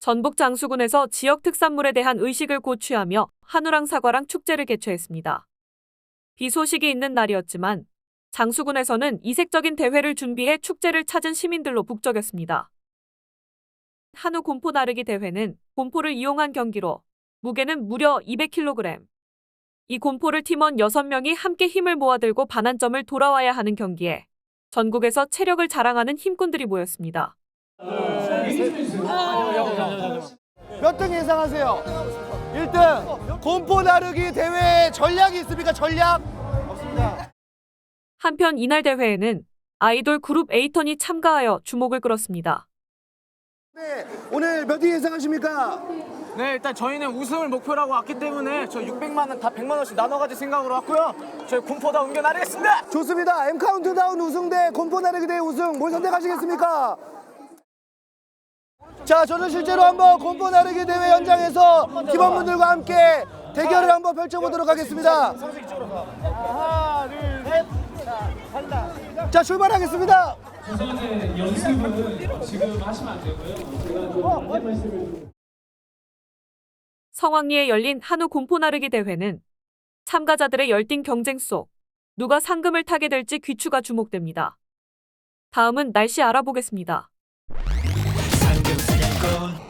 전북 장수군에서 지역 특산물에 대한 의식을 고취하며 한우랑 사과랑 축제를 개최했습니다. 비 소식이 있는 날이었지만 장수군에서는 이색적인 대회를 준비해 축제를 찾은 시민들로 북적였습니다. 한우 곰포 나르기 대회는 곰포를 이용한 경기로 무게는 무려 200kg. 이 곰포를 팀원 6명이 함께 힘을 모아들고 반환점을 돌아와야 하는 경기에 전국에서 체력을 자랑하는 힘꾼들이 모였습니다. 몇 등 예상하세요? 1등 곰포 나르기 대회 전략이 있습니까? 전략? 없습니다. 한편 이날 대회에는 아이돌 그룹 에이턴이 참가하여 주목을 끌었습니다. 네, 오늘 몇 등 예상하십니까? 네, 일단 저희는 우승을 목표라고 왔기 때문에 저 600만 원 다 100만 원씩 나눠 가질 생각으로 왔고요. 저희 군포다 옮겨 나르겠습니다. 좋습니다. M 카운트다운 우승 대 곰포 나르기 대회 우승 뭘 선택하시겠습니까? 자, 저는 실제로 한번 곰포 나르기 대회 현장에서 팀원분들과 함께 대결을 한번 펼쳐보도록 하겠습니다. 하나, 둘, 셋. 자, 출발하겠습니다. 우선은 연습은 지금 하시면 안 되고요. 성황리에 열린 한우 곰포 나르기 대회는 참가자들의 열띤 경쟁 속 누가 상금을 타게 될지 귀추가 주목됩니다. 다음은 날씨 알아보겠습니다. alone.